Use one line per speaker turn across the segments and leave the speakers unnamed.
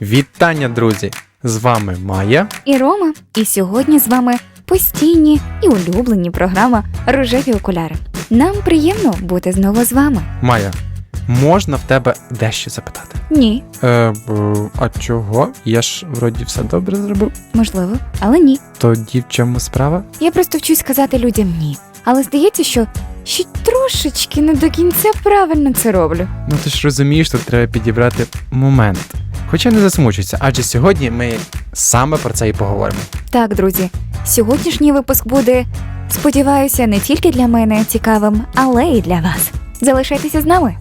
Вітання, друзі! З вами Майя.
і Рома. І сьогодні з вами постійні і улюблені програма Рожеві окуляри. Нам приємно бути знову з вами.
Майя, можна в тебе дещо запитати?
Ні,
Е, б- а чого? Я ж вроді все добре зробив.
можливо, але ні.
Тоді в чому справа?
Я просто вчусь сказати людям ні. Але здається, що ще трошечки не до кінця правильно це роблю.
Ну ти ж розумієш, тут треба підібрати момент. Хоча не засмучуйся, адже сьогодні ми саме про це і поговоримо.
Так, друзі, сьогоднішній випуск буде, сподіваюся, не тільки для мене цікавим, але і для вас. Залишайтеся з нами.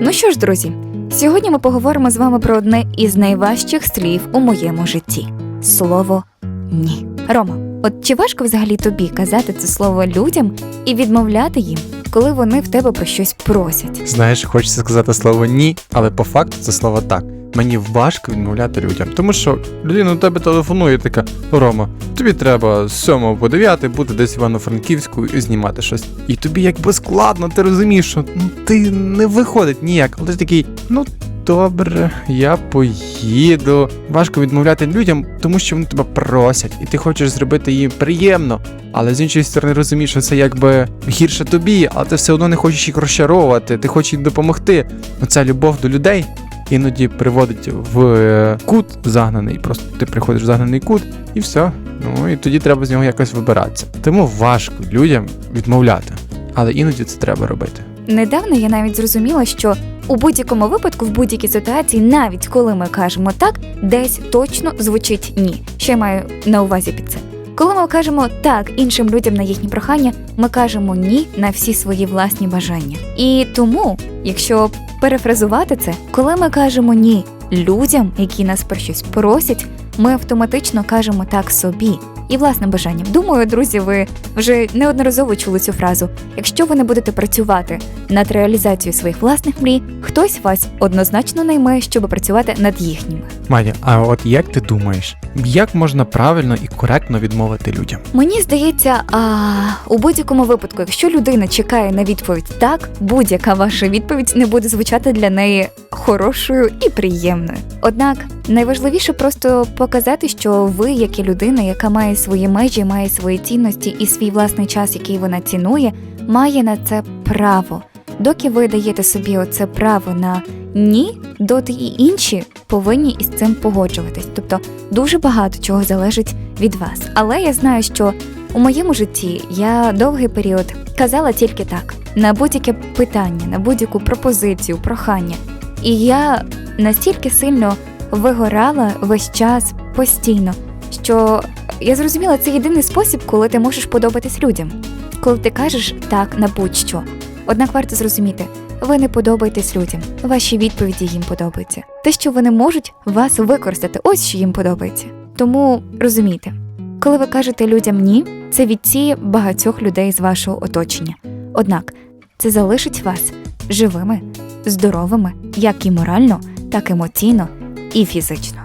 Ну що ж, друзі, сьогодні ми поговоримо з вами про одне із найважчих слів у моєму житті слово ні. Рома, от чи важко взагалі тобі казати це слово людям і відмовляти їм, коли вони в тебе про щось просять?
Знаєш, хочеться сказати слово ні, але по факту це слово так. Мені важко відмовляти людям, тому що людина до тебе телефонує така: Рома, тобі треба з 7 по 9 бути десь в Івано-Франківську і знімати щось. І тобі якби складно, ти розумієш, що ну ти не виходить ніяк. Але ти такий, ну добре, я поїду. Важко відмовляти людям, тому що вони тебе просять, і ти хочеш зробити їм приємно. Але з іншої сторони розумієш, що це якби гірше тобі, але ти все одно не хочеш їх розчаровувати, ти хочеш їм допомогти. Оця любов до людей іноді приводить в е, кут загнаний. Просто ти приходиш в загнаний кут і все. Ну і тоді треба з нього якось вибиратися. Тому важко людям відмовляти, але іноді це треба робити.
Недавно я навіть зрозуміла, що у будь-якому випадку, в будь-якій ситуації, навіть коли ми кажемо так, десь точно звучить ні. Я маю на увазі під це? Коли ми кажемо так іншим людям на їхні прохання, ми кажемо ні на всі свої власні бажання. І тому, якщо перефразувати це, коли ми кажемо ні людям, які нас про щось просять, ми автоматично кажемо так собі і власним бажанням. Думаю, друзі, ви вже неодноразово чули цю фразу. Якщо ви не будете працювати над реалізацією своїх власних мрій, хтось вас однозначно найме, щоб працювати над їхніми.
Маня, а от як ти думаєш, як можна правильно і коректно відмовити людям?
Мені здається, а у будь-якому випадку, якщо людина чекає на відповідь так, будь-яка ваша відповідь не буде звучати для неї хорошою і приємною. Однак найважливіше просто показати, що ви, як і людина, яка має свої межі, має свої цінності і свій власний час, який вона цінує, має на це право. Доки ви даєте собі оце право на ні, доти і інші повинні із цим погоджуватись. Тобто дуже багато чого залежить від вас. Але я знаю, що у моєму житті я довгий період казала тільки так на будь-яке питання, на будь-яку пропозицію, прохання. І я настільки сильно вигорала весь час постійно, що я зрозуміла, це єдиний спосіб, коли ти можеш подобатись людям, коли ти кажеш так на будь-що. Однак варто зрозуміти, ви не подобаєтесь людям, ваші відповіді їм подобаються. Те, що вони можуть вас використати, ось що їм подобається. Тому розумійте, коли ви кажете людям ні, це відсіє багатьох людей з вашого оточення. Однак це залишить вас живими, здоровими, як і морально, так і емоційно і фізично.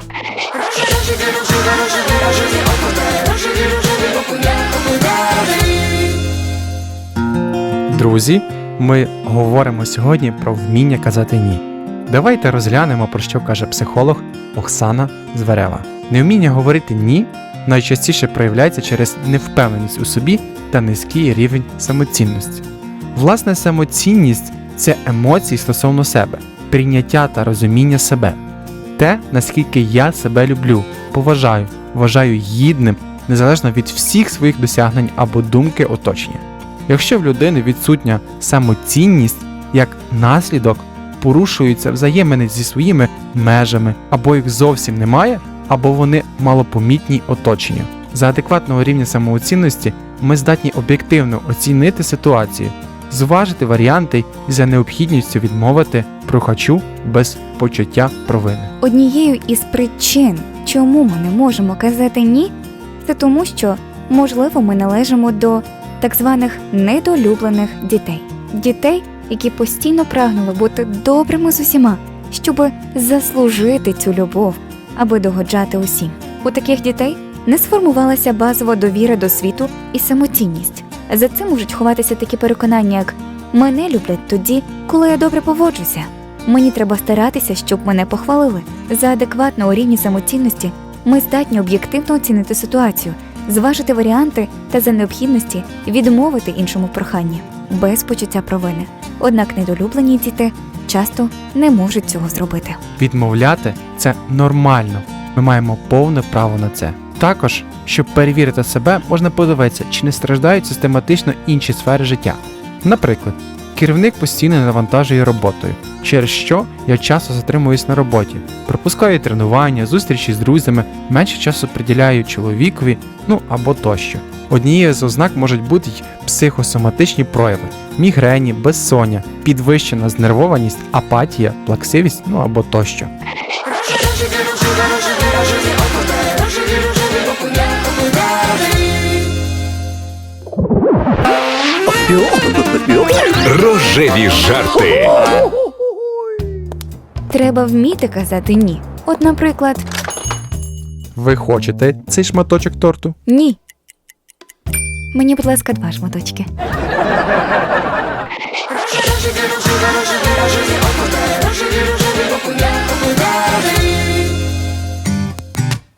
Друзі, ми говоримо сьогодні про вміння казати ні. Давайте розглянемо, про що каже психолог Оксана Зверева. Невміння говорити ні найчастіше проявляється через невпевненість у собі та низький рівень самоцінності. Власне, самоцінність це емоції стосовно себе, прийняття та розуміння себе, те, наскільки я себе люблю, поважаю, вважаю гідним, незалежно від всіх своїх досягнень або думки оточення. Якщо в людини відсутня самоцінність, як наслідок порушуються взаємини зі своїми межами, або їх зовсім немає, або вони малопомітні оточенню. За адекватного рівня самооцінності ми здатні об'єктивно оцінити ситуацію, зважити варіанти і за необхідністю відмовити прохачу без почуття провини.
Однією із причин, чому ми не можемо казати ні, це тому, що, можливо, ми належимо до так званих недолюблених дітей. Дітей, які постійно прагнули бути добрими з усіма, щоб заслужити цю любов, аби догоджати усім. У таких дітей не сформувалася базова довіра до світу і самоцінність. За цим можуть ховатися такі переконання, як мене люблять тоді, коли я добре поводжуся. Мені треба старатися, щоб мене похвалили. За адекватного рівні самоцінності ми здатні об'єктивно оцінити ситуацію, зважити варіанти та за необхідності відмовити іншому проханні без почуття провини. Однак недолюблені діти часто не можуть цього зробити.
Відмовляти це нормально. Ми маємо повне право на це. Також, щоб перевірити себе, можна подивитися, чи не страждають систематично інші сфери життя. Наприклад, керівник постійно навантажує роботою, через що я часто затримуюсь на роботі, пропускаю тренування, зустрічі з друзями, менше часу приділяю чоловікові, ну або тощо. Однією з ознак можуть бути й психосоматичні прояви: мігрені, безсоння, підвищена знервованість, апатія, плаксивість, ну або тощо.
Рожеві жарти.
Треба вміти казати ні. От, наприклад,
Ви хочете цей шматочок торту?
ні. Мені, будь ласка, два шматочки.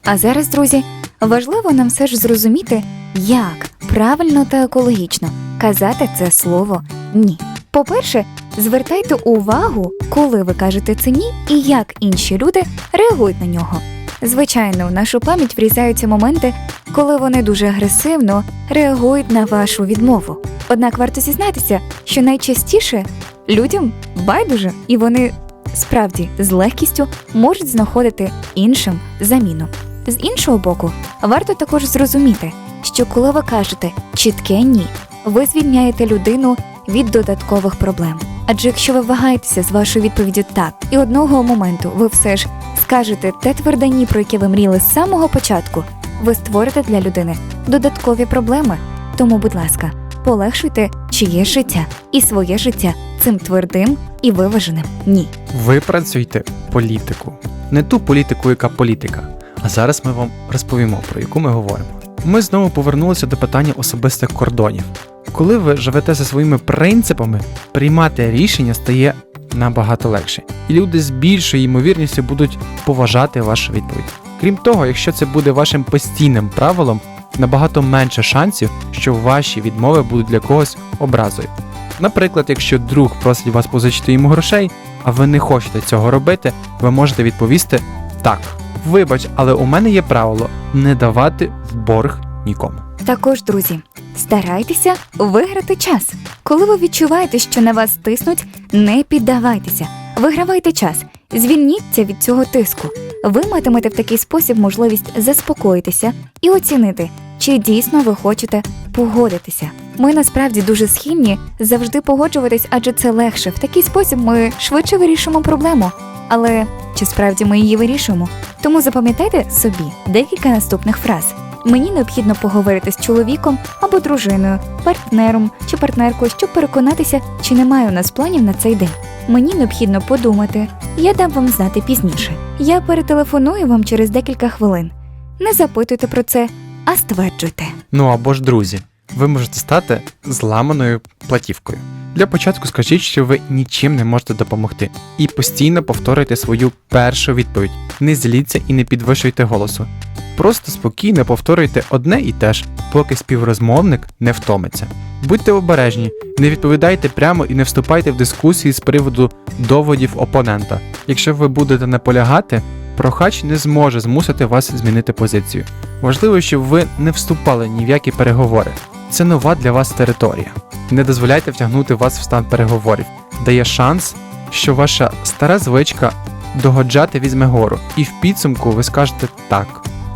А зараз, друзі, важливо нам все ж зрозуміти, як правильно та екологічно казати це слово ні. По-перше, звертайте увагу, коли ви кажете це ні, і як інші люди реагують на нього. Звичайно, в нашу пам'ять врізаються моменти, коли вони дуже агресивно реагують на вашу відмову. Однак варто зізнатися, що найчастіше людям байдуже, і вони справді з легкістю можуть знаходити іншим заміну. З іншого боку, варто також зрозуміти, що коли ви кажете чітке ні, ви звільняєте людину від додаткових проблем. Адже якщо ви вагаєтеся з вашою відповіддю так, і одного моменту ви все ж скажете те тверде ні, про яке ви мріяли з самого початку, ви створите для людини додаткові проблеми. Тому, будь ласка, полегшуйте чиє життя і своє життя цим твердим і виваженим ні.
Ви працюєте політику. Не ту політику, яка політика. А зараз ми вам розповімо, про яку ми говоримо. Ми знову повернулися до питання особистих кордонів. Коли ви живете за своїми принципами, приймати рішення стає набагато легше, і люди з більшою ймовірністю будуть поважати вашу відповідь. Крім того, якщо це буде вашим постійним правилом, набагато менше шансів, що ваші відмови будуть для когось образою. Наприклад, якщо друг просить вас позичити йому грошей, а ви не хочете цього робити, ви можете відповісти так. Вибач, але у мене є правило не давати в борг нікому.
Також, друзі, старайтеся виграти час. Коли ви відчуваєте, що на вас тиснуть, не піддавайтеся, вигравайте час, звільніться від цього тиску. Ви матимете в такий спосіб можливість заспокоїтися і оцінити, чи дійсно ви хочете погодитися. Ми насправді дуже схильні завжди погоджуватись, адже це легше. В такий спосіб ми швидше вирішимо проблему. Але чи справді ми її вирішуємо? Тому запам'ятайте собі декілька наступних фраз. Мені необхідно поговорити з чоловіком або дружиною, партнером чи партнеркою, щоб переконатися, чи немає у нас планів на цей день. Мені необхідно подумати. Я дам вам знати пізніше. Я перетелефоную вам через декілька хвилин. Не запитуйте про це, а стверджуйте.
Ну або ж друзі, ви можете стати зламаною платівкою. Для початку скажіть, що ви нічим не можете допомогти, і постійно повторюйте свою першу відповідь. Не зліться і не підвищуйте голосу. Просто спокійно повторюйте одне і те ж, поки співрозмовник не втомиться. Будьте обережні, не відповідайте прямо і не вступайте в дискусії з приводу доводів опонента. Якщо ви будете наполягати, прохач не зможе змусити вас змінити позицію. Важливо, щоб ви не вступали ні в які переговори. Це нова для вас територія. Не дозволяйте втягнути вас в стан переговорів. Дає шанс, що ваша стара звичка догоджати візьме гору, і в підсумку ви скажете так,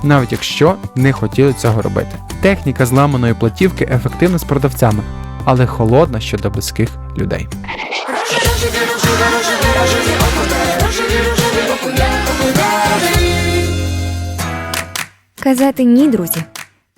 навіть якщо не хотіли цього робити. Техніка зламаної платівки ефективна з продавцями, але холодна щодо близьких людей.
Казати ні, друзі.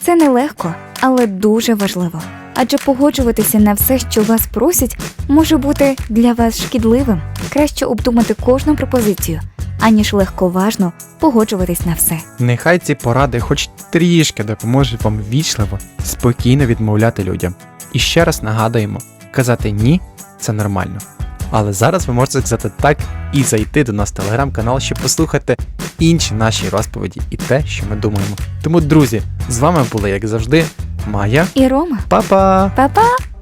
Це нелегко, але дуже важливо.
Адже погоджуватися на все, що вас просять, може бути для вас шкідливим. Краще обдумати кожну пропозицію, аніж легковажно погоджуватись на все.
Нехай ці поради хоч трішки допоможуть вам вічливо, спокійно відмовляти людям. І ще раз нагадуємо, казати ні це нормально. Але зараз ви можете сказати так і зайти до нас в телеграм-канал, щоб послухати інші наші розповіді і те, що ми думаємо. Тому, друзі, з вами були, як завжди, Майя.
І Рома,
Па-па!
па-па!